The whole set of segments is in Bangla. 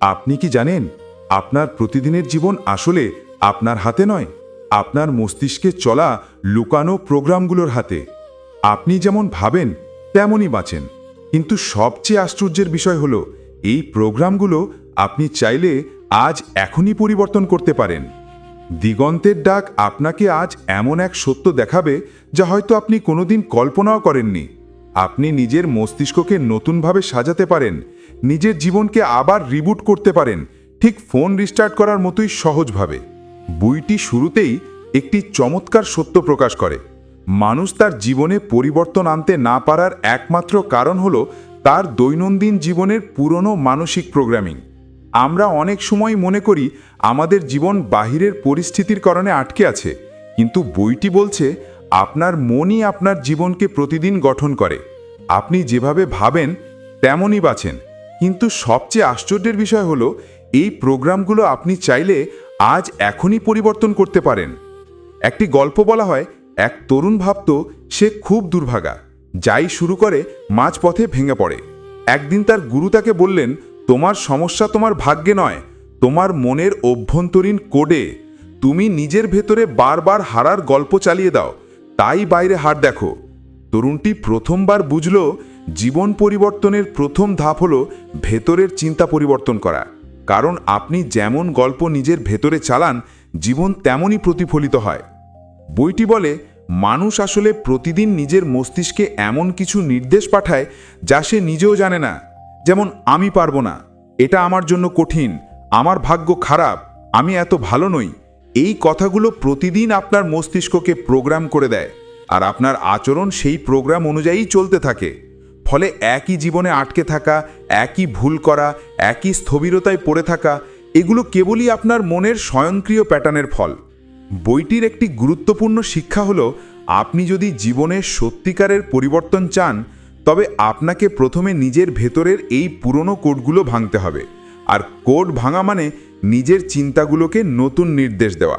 আপনি কি জানেন, আপনার প্রতিদিনের জীবন আসলে আপনার হাতে নয়, আপনার মস্তিষ্কে চলা লুকানো প্রোগ্রামগুলোর হাতে। আপনি যেমন ভাবেন, তেমনই বাঁচেন। কিন্তু সবচেয়ে আশ্চর্যের বিষয় হলো, এই প্রোগ্রামগুলো আপনি চাইলে আজ এখনই পরিবর্তন করতে পারেন। দিগন্তের ডাক আপনাকে আজ এমন এক সত্য দেখাবে যা হয়তো আপনি কোনোদিন কল্পনাও করেননি। আপনি নিজের মস্তিষ্ককে নতুনভাবে সাজাতে পারেন, নিজের জীবনকে আবার রিবুট করতে পারেন, ঠিক ফোন রিস্টার্ট করার মতোই সহজভাবে। বইটি শুরুতেই একটি চমৎকার সত্য প্রকাশ করে। মানুষ তার জীবনে পরিবর্তন আনতে না পারার একমাত্র কারণ হলো তার দৈনন্দিন জীবনের পুরনো মানসিক প্রোগ্রামিং আমরা অনেক সময় মনে করি, আমাদের জীবন বাহিরের পরিস্থিতির কারণে আটকে আছে, কিন্তু বইটি বলছে আপনার মনই আপনার জীবনকে প্রতিদিন গঠন করে। আপনি যেভাবে ভাবেন, তেমনই বাঁচেন। কিন্তু সবচেয়ে আশ্চর্যের বিষয় হলো, এই প্রোগ্রামগুলো আপনি চাইলে আজ এখনই পরিবর্তন করতে পারেন। একটি গল্প বলা হয়, এক তরুণ ভাবত সে খুব দুর্ভাগা, যাই শুরু করে মাঝপথে ভেঙে পড়ে। একদিন তার গুরু তাকে বললেন, তোমার সমস্যা তোমার ভাগ্যে নয়, তোমার মনের অভ্যন্তরীণ কোডে। তুমি নিজের ভেতরে বারবার হারার গল্প চালিয়ে দাও তাই বাইরে হার দেখো। তরুণটি প্রথমবার বুঝল জীবন পরিবর্তনের প্রথম ধাপ হলো ভেতরের চিন্তা পরিবর্তন করা। কারণ আপনি যেমন গল্প নিজের ভেতরে চালান, জীবন তেমনই প্রতিফলিত হয়। বইটি বলে, মানুষ আসলে প্রতিদিন নিজের মস্তিষ্কে এমন কিছু নির্দেশ পাঠায় যা সে নিজেও জানে না। যেমন, আমি পারব না। এটা আমার জন্য কঠিন। আমার ভাগ্য খারাপ। আমি এত ভালো নই। এই কথাগুলো প্রতিদিন আপনার মস্তিষ্ককে প্রোগ্রাম করে দেয় আর আপনার আচরণ সেই প্রোগ্রাম অনুযায়ী চলতে থাকে। ফলে একই জীবনে আটকে থাকা, একই ভুল করা, একই স্থবিরতায় পড়ে থাকা, এগুলো কেবলই আপনার মনের স্বয়ংক্রিয় প্যাটার্নের ফল। বইটির একটি গুরুত্বপূর্ণ শিক্ষা হলো, আপনি যদি জীবনে সত্যিকারের পরিবর্তন চান, তবে আপনাকে প্রথমে নিজের ভেতরের এই পুরনো কোডগুলো ভাঙতে হবে। আর কোড ভাঙা মানে নিজের চিন্তাগুলোকে নতুন নির্দেশ দেওয়া।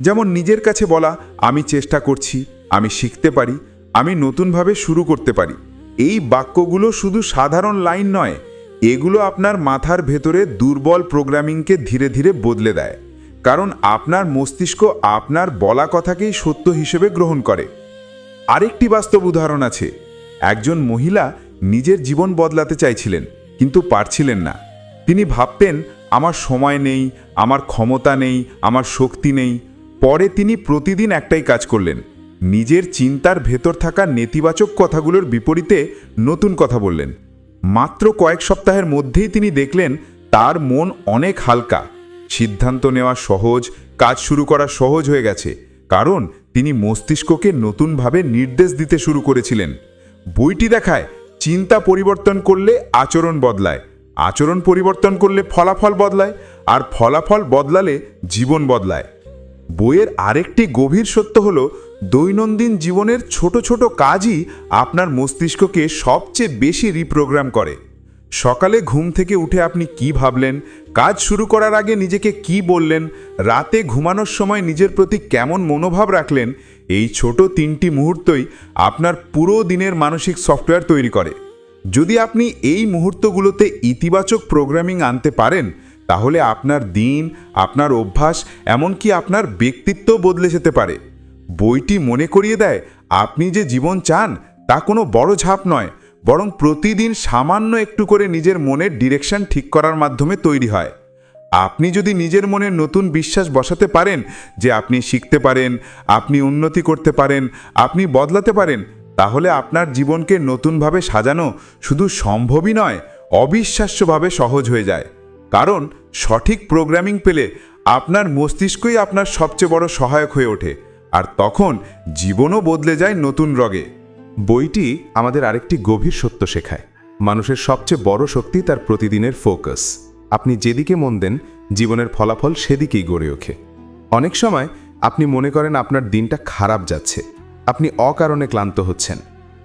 যেমন নিজের কাছে বলা, আমি চেষ্টা করছি, আমি শিখতে পারি, আমি নতুনভাবে শুরু করতে পারি। এই বাক্যগুলো শুধু সাধারণ লাইন নয়, এগুলো আপনার মাথার ভেতরে দুর্বল প্রোগ্রামিংকে ধীরে ধীরে বদলে দেয়। কারণ আপনার মস্তিষ্ক আপনার বলা কথাকেই সত্য হিসেবে গ্রহণ করে। আরেকটি বাস্তব উদাহরণ আছে। একজন মহিলা নিজের জীবন বদলাতে চাইছিলেন, কিন্তু পারছিলেন না। তিনি ভাবতেন আমার সময় নেই, আমার ক্ষমতা নেই, আমার শক্তি নেই। পরে তিনি প্রতিদিন একটাই কাজ করলেন, নিজের চিন্তার ভেতর থাকা নেতিবাচক কথাগুলোর বিপরীতে নতুন কথা বললেন। মাত্র কয়েক সপ্তাহের মধ্যেই তিনি দেখলেন, তার মন অনেক হালকা। সিদ্ধান্ত নেওয়া সহজ, কাজ শুরু করা সহজ হয়ে গেছে, কারণ তিনি মস্তিষ্ককে নতুনভাবে নির্দেশ দিতে শুরু করেছিলেন। বইটি দেখায়, চিন্তা পরিবর্তন করলে আচরণ বদলায়। আচরণ পরিবর্তন করলে ফলাফল বদলায় আর ফলাফল বদলালে জীবন বদলায়। বইয়ের আরেকটি গভীর সত্য হল, দৈনন্দিন জীবনের ছোট ছোট কাজই আপনার মস্তিষ্ককে সবচেয়ে বেশি রিপ্রোগ্রাম করে। সকালে ঘুম থেকে উঠে আপনি কি ভাবলেন, কাজ শুরু করার আগে নিজেকে কি বললেন, রাতে ঘুমানোর সময় নিজের প্রতি কেমন মনোভাব রাখলেন, এই ছোট তিনটি মুহূর্তই আপনার পুরো দিনের মানসিক সফটওয়্যার তৈরি করে। যদি আপনি এই মুহূর্তগুলোতে ইতিবাচক প্রোগ্রামিং আনতে পারেন, তাহলে আপনার দিন, আপনার অভ্যাস, এমনকি আপনার ব্যক্তিত্ব বদলে যেতে পারে। বইটি মনে করিয়ে দেয়, আপনি যে জীবন চান, তা কোনো বড় ঝাঁপ নয়, বরং প্রতিদিন সামান্য একটু করে নিজের মনের ডিরেকশন ঠিক করার মাধ্যমে তৈরি হয়। আপনি যদি নিজের মনে নতুন বিশ্বাস বসাতে পারেন, যে আপনি শিখতে পারেন, আপনি উন্নতি করতে পারেন, আপনি বদলাতে পারেন তাহলে আপনার জীবনকে নতুনভাবে সাজানো শুধু সম্ভবই নয়, অবিশ্বাস্যভাবে সহজ হয়ে যায়। কারণ, সঠিক প্রোগ্রামিং পেলে আপনার মস্তিষ্কই আপনার সবচেয়ে বড় সহায়ক হয়ে ওঠে, আর তখন জীবনও বদলে যায় নতুন রগে। বইটি আমাদের আরেকটি গভীর সত্য শেখায়। মানুষের সবচেয়ে বড় শক্তি তার প্রতিদিনের ফোকাস আপনি যেদিকে মন দেন, জীবনের ফলাফল সেদিকেই গড়ে ওঠে। অনেক সময় আপনি মনে করেন আপনার দিনটা খারাপ যাচ্ছে আপনি অকারণে ক্লান্ত হচ্ছেন।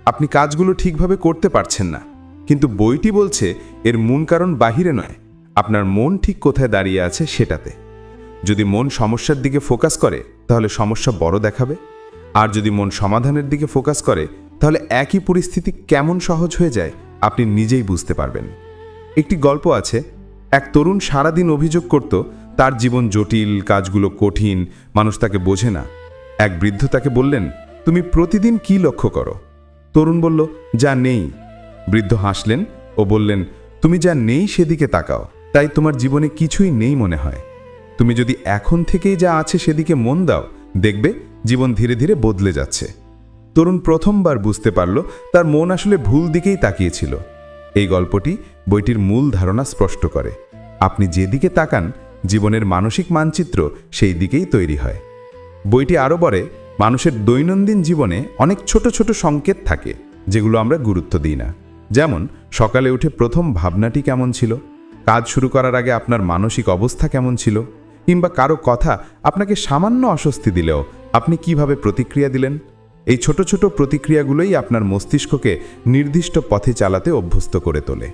আপনি কাজগুলো ঠিকভাবে করতে পারছেন না। কিন্তু বইটি বলছে, এর মূল কারণ বাহিরে নয়, আপনার মন ঠিক কোথায় দাঁড়িয়ে আছে সেটাতে। যদি মন সমস্যার দিকে ফোকাস করে, তাহলে সমস্যা বড় দেখাবে। আর যদি মন সমাধানের দিকে ফোকাস করে, তাহলে একই পরিস্থিতি কেমন সহজ হয়ে যায়, আপনি নিজেই বুঝতে পারবেন। একটি গল্প আছে, এক তরুণ সারাদিন অভিযোগ করত, তার জীবন জটিল, কাজগুলো কঠিন, মানুষ তাকে বোঝে না। এক বৃদ্ধ তাকে বললেন তুমি প্রতিদিন কি লক্ষ্য করো? তরুণ বলল, যা নেই। বৃদ্ধ হাসলেন ও বললেন, তুমি যা নেই সেদিকে তাকাও। তাই তোমার জীবনে কিছুই নেই মনে হয়। তুমি যদি এখন থেকেই যা আছে সেদিকে মন দাও, দেখবে জীবন ধীরে ধীরে বদলে যাচ্ছে। তরুণ প্রথমবার বুঝতে পারল, তার মন আসলে ভুল দিকেই তাকিয়েছিল। এই গল্পটি বইটির মূল ধারণা স্পষ্ট করে। আপনি যেদিকে তাকান, জীবনের মানসিক মানচিত্র সেই দিকেই তৈরি হয়। বইটি আরও বলে মানুষের দৈনন্দিন জীবনে অনেক ছোট ছোট সংকেত থাকে, যেগুলো আমরা গুরুত্ব দিই না। যেমন, সকালে উঠে প্রথম ভাবনাটি কেমন ছিল? কাজ শুরু করার আগে আপনার মানসিক অবস্থা কেমন ছিল? কিংবা কারও কথা আপনাকে সামান্য অস্বস্তি দিলেও আপনি কীভাবে প্রতিক্রিয়া দিলেন? এই ছোট ছোট প্রতিক্রিয়াগুলোই আপনার মস্তিষ্ককে নির্দিষ্ট পথে চালাতে অভ্যস্ত করে তোলে।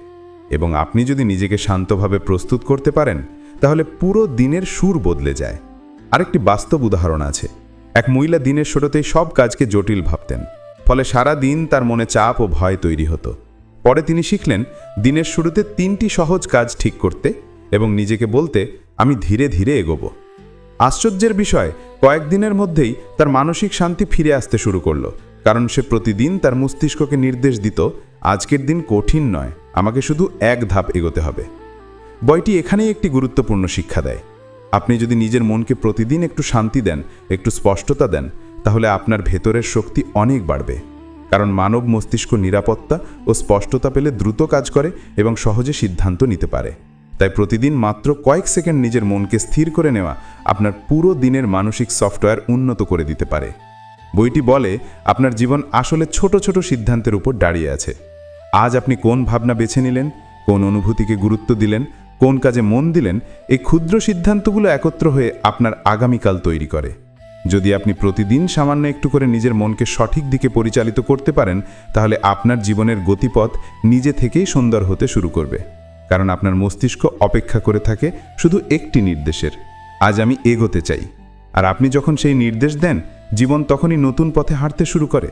এবং আপনি যদি নিজেকে শান্তভাবে প্রস্তুত করতে পারেন, তাহলে পুরো দিনের সুর বদলে যায়। আরেকটি বাস্তব উদাহরণ আছে। এক মহিলা দিনের শুরুতেই সব কাজকে জটিল ভাবতেন, ফলে সারা দিন তার মনে চাপ ও ভয় তৈরি হতো। পরে তিনি শিখলেন, দিনের শুরুতে তিনটি সহজ কাজ ঠিক করতে এবং নিজেকে বলতে, আমি ধীরে ধীরে এগোবো। আশ্চর্যের বিষয়, কয়েকদিনের মধ্যেই তার মানসিক শান্তি ফিরে আসতে শুরু করল, কারণ সে প্রতিদিন তার মস্তিষ্ককে নির্দেশ দিত, আজকের দিন কঠিন নয়, আমাকে শুধু এক ধাপ এগোতে হবে। বইটি এখানেই একটি গুরুত্বপূর্ণ শিক্ষা দেয়। আপনি যদি নিজের মনকে প্রতিদিন একটু শান্তি দেন, একটু স্পষ্টতা দেন, তাহলে আপনার ভেতরের শক্তি অনেক বাড়বে। কারণ মানব মস্তিষ্ক নিরাপত্তা ও স্পষ্টতা পেলে দ্রুত কাজ করে এবং সহজে সিদ্ধান্ত নিতে পারে। তাই প্রতিদিন মাত্র কয়েক সেকেন্ড নিজের মনকে স্থির করে নেওয়া আপনার পুরো দিনের মানসিক সফটওয়্যার উন্নত করে দিতে পারে। বইটি বলে, আপনার জীবন আসলে ছোট ছোট সিদ্ধান্তের উপর দাঁড়িয়ে আছে। আজ আপনি কোন ভাবনা বেছে নিলেন, কোন অনুভূতিকে গুরুত্ব দিলেন কোন কাজে মন দিলেন, এই ক্ষুদ্র সিদ্ধান্তগুলো একত্র হয়ে আপনার আগামীকাল তৈরি করে। যদি আপনি প্রতিদিন সামান্য একটু করে নিজের মনকে সঠিক দিকে পরিচালিত করতে পারেন, তাহলে আপনার জীবনের গতিপথ নিজে থেকেই সুন্দর হতে শুরু করবে। কারণ আপনার মস্তিষ্ক অপেক্ষা করে থাকে শুধু একটি নির্দেশের, আজ আমি এগোতে চাই। আর আপনি যখন সেই নির্দেশ দেন, জীবন তখনই নতুন পথে হাঁটতে শুরু করে।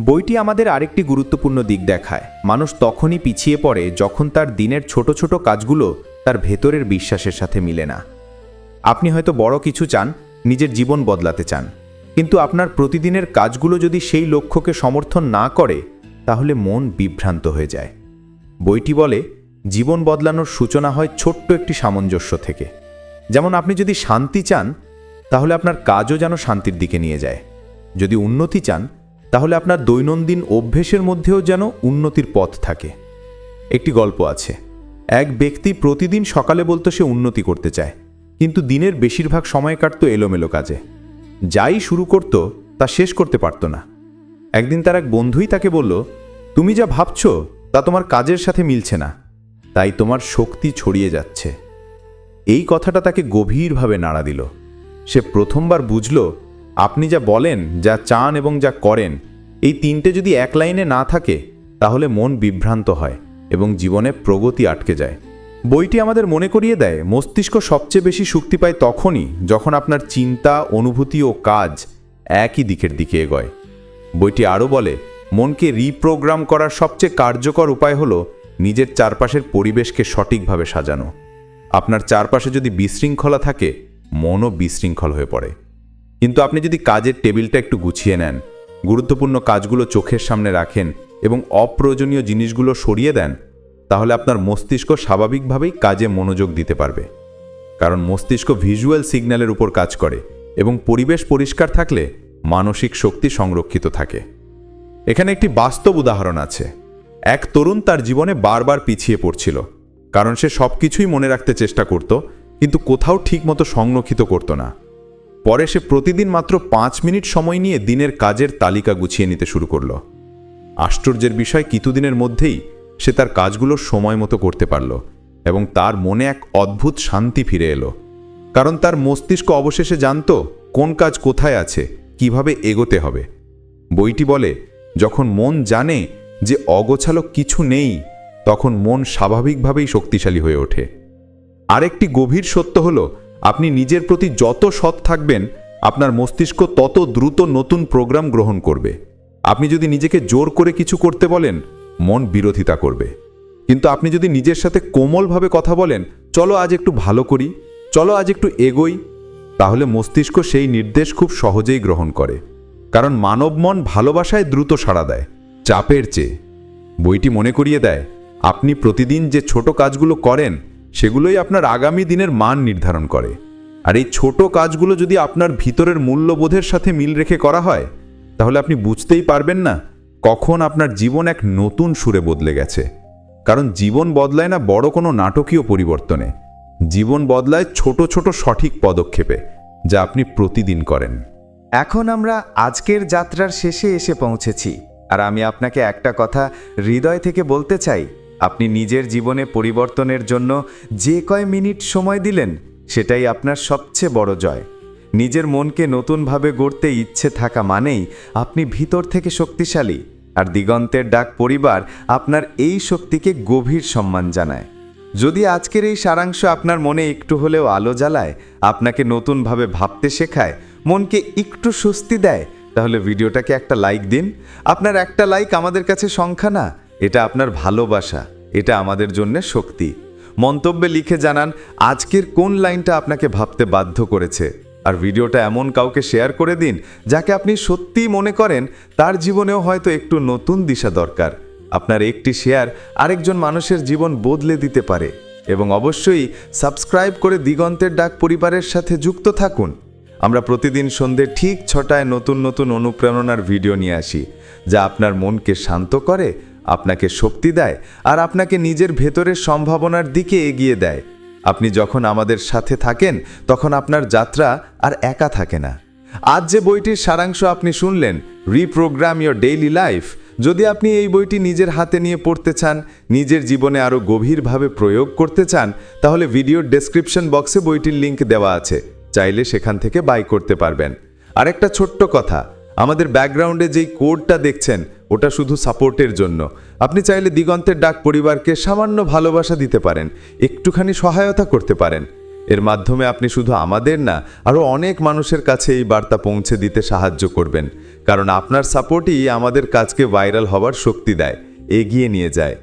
বইটি আমাদের আরেকটি গুরুত্বপূর্ণ দিক দেখায়। মানুষ তখনই পিছিয়ে পড়ে যখন তার দিনের ছোট ছোট কাজগুলো তার ভেতরের বিশ্বাসের সাথে মিলে না। আপনি হয়তো বড় কিছু চান, নিজের জীবন বদলাতে চান। কিন্তু আপনার প্রতিদিনের কাজগুলো যদি সেই লক্ষ্যকে সমর্থন না করে, তাহলে মন বিভ্রান্ত হয়ে যায়। বইটি বলে, জীবন বদলানোর সূচনা হয় ছোট্ট একটি সামঞ্জস্য থেকে। যেমন আপনি যদি শান্তি চান, তাহলে আপনার কাজও যেন শান্তির দিকে নিয়ে যায়। যদি উন্নতি চান, তাহলে আপনার দৈনন্দিন অভ্যেসের মধ্যেও যেন উন্নতির পথ থাকে। একটি গল্প আছে। এক ব্যক্তি প্রতিদিন সকালে বলতো সে উন্নতি করতে চায়, কিন্তু দিনের বেশিরভাগ সময় কাটতো এলোমেলো কাজে। যাই শুরু করত, তা শেষ করতে পারত না। একদিন তার এক বন্ধুই তাকে বলল, তুমি যা ভাবছ, তা তোমার কাজের সাথে মিলছে না, তাই তোমার শক্তি ছড়িয়ে যাচ্ছে। এই কথাটা তাকে গভীরভাবে নাড়া দিল। সে প্রথমবার বুঝল, আপনি যা বলেন, যা চান এবং যা করেন, এই তিনটে যদি এক লাইনে না থাকে, তাহলে মন বিভ্রান্ত হয়। এবং জীবনে প্রগতি আটকে যায়। বইটি আমাদের মনে করিয়ে দেয়, মস্তিষ্ক সবচেয়ে বেশি শক্তি পায় তখনই যখন আপনার চিন্তা, অনুভূতি ও কাজ একই দিকের দিকে এগোয়। বইটি আরও বলে, মনকে রিপ্রোগ্রাম করার সবচেয়ে কার্যকর উপায় হলো নিজের চারপাশের পরিবেশকে সঠিকভাবে সাজানো। আপনার চারপাশে যদি বিশৃঙ্খলা থাকে, মনও বিশৃঙ্খল হয়ে পড়ে। কিন্তু আপনি যদি কাজের টেবিলটা একটু গুছিয়ে নেন, গুরুত্বপূর্ণ কাজগুলো চোখের সামনে রাখেন এবং অপ্রয়োজনীয় জিনিসগুলো সরিয়ে দেন, তাহলে আপনার মস্তিষ্ক স্বাভাবিকভাবেই কাজে মনোযোগ দিতে পারবে। কারণ মস্তিষ্ক ভিজুয়াল সিগন্যালের উপর কাজ করে এবং পরিবেশ পরিষ্কার থাকলে মানসিক শক্তি সংরক্ষিত থাকে। এখানে একটি বাস্তব উদাহরণ আছে। এক তরুণ তার জীবনে বারবার পিছিয়ে পড়ছিল, কারণ সে সব কিছুই মনে রাখতে চেষ্টা করত, কিন্তু কোথাও ঠিকমতো সংরক্ষিত করত না। পরে সে প্রতিদিন মাত্র পাঁচ মিনিট সময় নিয়ে দিনের কাজের তালিকা গুছিয়ে নিতে শুরু করল। আশ্চর্যের বিষয় কিছুদিনের মধ্যেই সে তার কাজগুলো সময় মতো করতে পারল এবং তার মনে এক অদ্ভুত শান্তি ফিরে এলো। কারণ তার মস্তিষ্ক অবশেষে জানত কোন কাজ কোথায় আছে, কীভাবে এগোতে হবে। বইটি বলে, যখন মন জানে যে অগোছালো কিছু নেই, তখন মন স্বাভাবিকভাবেই শক্তিশালী হয়ে ওঠে। আরেকটি গভীর সত্য হল, আপনি নিজের প্রতি যত সৎ থাকবেন, আপনার মস্তিষ্ক তত দ্রুত নতুন প্রোগ্রাম গ্রহণ করবে। আপনি যদি নিজেকে জোর করে কিছু করতে বলেন, মন বিরোধিতা করবে। কিন্তু আপনি যদি নিজের সাথে কোমলভাবে কথা বলেন, চলো আজ একটু ভালো করি, চলো আজ একটু এগোই, তাহলে মস্তিষ্ক সেই নির্দেশ খুব সহজেই গ্রহণ করে। কারণ মানব মন ভালোবাসায় দ্রুত সাড়া দেয়, চাপের চেয়ে। বইটি মনে করিয়ে দেয়, আপনি প্রতিদিন যে ছোট কাজগুলো করেন, সেগুলোই আপনার আগামী দিনের মান নির্ধারণ করে। আর এই ছোট কাজগুলো যদি আপনার ভিতরের মূল্যবোধের সাথে মিল রেখে করা হয় তাহলে আপনি বুঝতেই পারবেন না কখন আপনার জীবন এক নতুন সুরে বদলে গেছে। কারণ জীবন বদলায় না বড় কোনো নাটকীয় পরিবর্তনে। জীবন বদলায় ছোট ছোট সঠিক পদক্ষেপে, যা আপনি প্রতিদিন করেন। এখন আমরা আজকের যাত্রার শেষে এসে পৌঁছেছি। আর আমি আপনাকে একটা কথা হৃদয় থেকে বলতে চাই। আপনি নিজের জীবনে পরিবর্তনের জন্য যে কয় মিনিট সময় দিলেন, সেটাই আপনার সবচেয়ে বড় জয়। নিজের মনকে নতুনভাবে গড়তে ইচ্ছে থাকা মানেই আপনি ভিতর থেকে শক্তিশালী। আর দিগন্তের ডাক পরিবার আপনার এই শক্তিকে গভীর সম্মান জানায়। যদি আজকের এই সারাংশ আপনার মনে একটু হলেও আলো জ্বালায়, আপনাকে নতুনভাবে ভাবতে শেখায়, মনকে একটু স্বস্তি দেয়, তাহলে ভিডিওটাকে একটা লাইক দিন। আপনার একটা লাইক আমাদের কাছে সংখ্যা না, এটা আপনার ভালোবাসা, এটা আমাদের জন্য শক্তি। মন্তব্যে লিখে জানান, আজকের কোন লাইনটা আপনাকে ভাবতে বাধ্য করেছে? আর ভিডিওটা এমন কাউকে শেয়ার করে দিন যাকে আপনি সত্যিই মনে করেন তার জীবনেও হয়তো একটু নতুন দিশা দরকার। আপনার একটি শেয়ার আরেকজন মানুষের জীবন বদলে দিতে পারে এবং অবশ্যই সাবস্ক্রাইব করে দিগন্তের ডাক পরিবারের সাথে যুক্ত থাকুন। আমরা প্রতিদিন সন্ধে ঠিক ছটায় নতুন নতুন অনুপ্রেরণার ভিডিও নিয়ে আসি, যা আপনার মনকে শান্ত করে, আপনাকে শক্তি দেয় আর আপনাকে নিজের ভেতরের সম্ভাবনার দিকে এগিয়ে দেয়। আপনি যখন আমাদের সাথে থাকেন, তখন আপনার যাত্রা আর একা থাকে না। আজ যে বইটির সারাংশ আপনি শুনলেন রিপ্রোগ্রাম ইয়োর ডেইলি লাইফ যদি আপনি এই বইটি নিজের হাতে নিয়ে পড়তে চান, নিজের জীবনে আরও গভীরভাবে প্রয়োগ করতে চান, তাহলে ভিডিওর ডেসক্রিপশন বক্সে বইটির লিংক দেওয়া আছে। চাইলে সেখান থেকে বাই করতে পারবেন। আরেকটা ছোট্ট কথা, আমাদের ব্যাকগ্রাউন্ডে যেই কোডটা দেখছেন, ওটা শুধু সাপোর্টের জন্য। আপনি চাইলে দিগন্তের ডাক পরিবারকে সামান্য ভালোবাসা দিতে পারেন, একটুখানি সহায়তা করতে পারেন। এর মাধ্যমে আপনি শুধু আমাদের না, আরও অনেক মানুষের কাছে এই বার্তা পৌঁছে দিতে সাহায্য করবেন, কারণ আপনার সাপোর্টই আমাদের কাজকে ভাইরাল হওয়ার শক্তি দেয়, এগিয়ে নিয়ে যায়।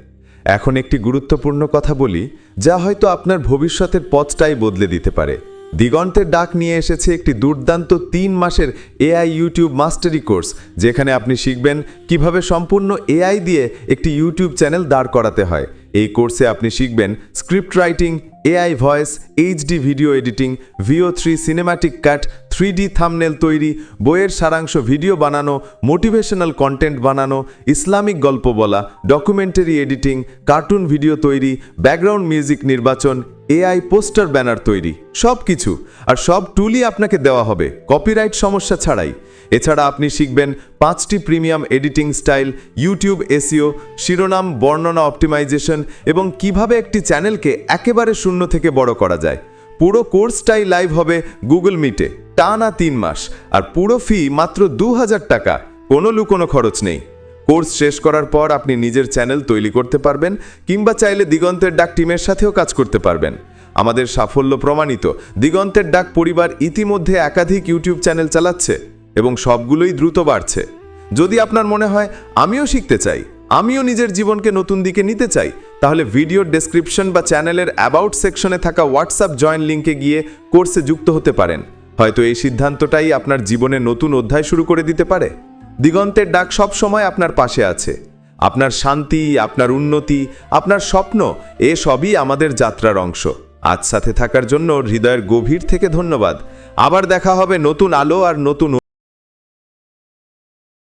এখন একটি গুরুত্বপূর্ণ কথা বলি, যা হয়তো আপনার ভবিষ্যতের পথটাই বদলে দিতে পারে। দিগন্তের ডাক নিয়ে এসেছে একটি দুর্দান্ত তিন মাসের এআই ইউটিউব মাস্টারি কোর্স, যেখানে আপনি শিখবেন কীভাবে সম্পূর্ণ এআই দিয়ে একটি ইউটিউব চ্যানেল দাঁড় করাতে হয়। এই কোর্সে আপনি শিখবেন script writing, AI voice, HD video editing, Veo three cinematic cut three D thumbnail তৈরি, বইয়ের সারাংশ ভিডিও বানানো, মোটিভেশনাল কন্টেন্ট বানানো, ইসলামিক গল্প বলা, ডকুমেন্টারি এডিটিং, কার্টুন ভিডিও তৈরি, ব্যাকগ্রাউন্ড মিউজিক নির্বাচন, এআই পোস্টার ব্যানার তৈরি সব কিছু আর সব টুলই আপনাকে দেওয়া হবে, কপিরাইট সমস্যা ছাড়াই। এছাড়া আপনি শিখবেন পাঁচটি premium editing style, YouTube SEO শিরোনাম, বর্ণনা অপটিমাইজেশন এবং কীভাবে একটি চ্যানেলকে একেবারে শূন্য থেকে বড় করা যায়। পুরো কোর্সটাই লাইভ হবে গুগল মিটে টানা তিন মাস। আর পুরো ফি মাত্র দু হাজার টাকা। কোনো লুকোনো খরচ নেই। কোর্স শেষ করার পর আপনি নিজের চ্যানেল তৈরি করতে পারবেন, কিংবা চাইলে দিগন্তের ডাক টিমের সাথেও কাজ করতে পারবেন। আমাদের সাফল্য প্রমাণিত। দিগন্তের ডাক পরিবার ইতিমধ্যে একাধিক ইউটিউব চ্যানেল চালাচ্ছে, এবং সবগুলোই দ্রুত বাড়ছে। যদি আপনার মনে হয়, আমিও শিখতে চাই। আমিও নিজের জীবনকে নতুন দিকে নিতে চাই। তাহলে ভিডিওর ডেসক্রিপশন বা চ্যানেলের অ্যাবাউট সেকশনে থাকা হোয়াটসঅ্যাপ জয়েন লিঙ্কে গিয়ে কোর্সে যুক্ত হতে পারেন। হয়তো এই সিদ্ধান্তটাই আপনার জীবনে নতুন অধ্যায় শুরু করে দিতে পারে। দিগন্তের ডাক সব সময় আপনার পাশে আছে। আপনার শান্তি, আপনার উন্নতি, আপনার স্বপ্ন, এ সবই আমাদের যাত্রার অংশ। আজ সাথে থাকার জন্য হৃদয়ের গভীর থেকে ধন্যবাদ। আবার দেখা হবে নতুন আলো আর নতুন